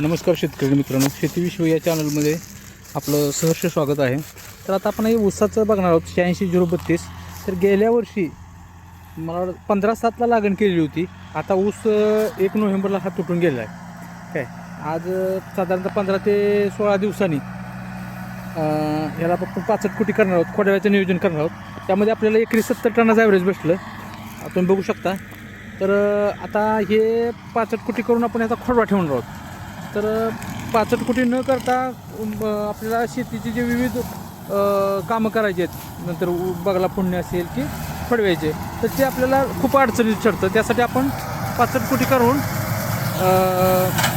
नमस्कार शेतकरी मित्रांनो शेतीविश्व या चॅनलमध्ये आपलं सहर्ष स्वागत आहे. तर आता आपण हे ऊसाचं बघणार आहोत शहाऐंशी झिरो बत्तीस. तर गेल्या वर्षी मला वाटतं पंधरा सातला लागण केलेली होती. आता ऊस एक नोव्हेंबरला हा तुटून गेला आहे काय? आज साधारणतः पंधरा ते सोळा दिवसांनी ह्याला आपण पाचट कोटी करणार आहोत खोड्याचं नियोजन करणार आहोत. त्यामध्ये आपल्याला एकरी सत्तर टनाचं ॲव्हरेज बसलं. आपण बघू शकता. तर आता हे पाचट कोटी करून आपण याचा खोडवा ठेवणार आहोत. तर पाचट कुटी न करता आपल्याला शेतीची जे विविध कामं करायची आहेत नंतर बगला पुण्य असेल की फडवायचे तर ते आपल्याला खूप अडचणीत ठरतं. त्यासाठी आपण पाचट कुटी करून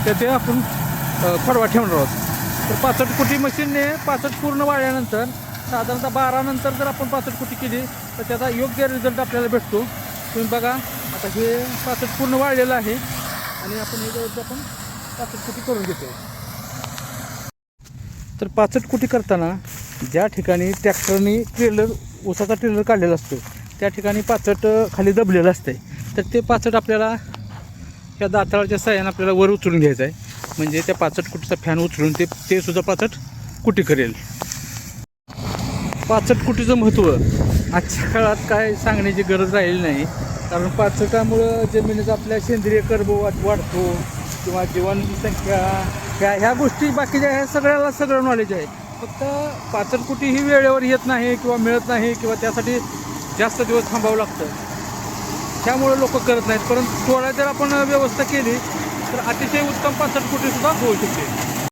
त्याचे आपण फडवा ठेवणार आहोत. तर पाचट कुटी मशीनने पाचट पूर्ण वाळल्यानंतर साधारणतः बारानंतर जर आपण पाचट कुटी केली तर त्याचा योग्य रिझल्ट आपल्याला भेटतो. तुम्ही बघा आता हे पाचट पूर्ण वाळलेलं आहे आणि आपण हे आपण पाचट कुटी करून घेतो? तर पाचट कुटी करताना ज्या ठिकाणी ट्रॅक्टरनी ट्रेलर ऊसाचा ट्रेलर काढलेला असतो त्या ठिकाणी पाचट खाली दबलेलं असते तर ते पाचट आपल्याला त्या दाताळाच्या साह्याने आपल्याला वर उचलून घ्यायचं आहे म्हणजे त्या पाचट कुटीचा फॅन उचलून ते ते सुद्धा पाचट कुटी करेल? पाचट कुटीचं महत्त्व आजच्या काळात काय सांगण्याची गरज राहिली नाही. कारण पाचटामुळं जमिनीचा आपल्या सेंद्रिय कर्ब वाट वाढतो. किंवा जीवाणूची संख्या ह्या ह्या गोष्टी बाकीच्या ह्या सगळ्याला सगळं नॉलेज आहे. फक्त पाचट ही वेळेवर येत नाही किंवा मिळत नाही किंवा त्यासाठी जास्त दिवस थांबावं लागतं. त्यामुळे लोक करत नाहीत. परंतु थोडा जर आपण व्यवस्था केली तर अतिशय उत्तम पाचट होऊ शकते.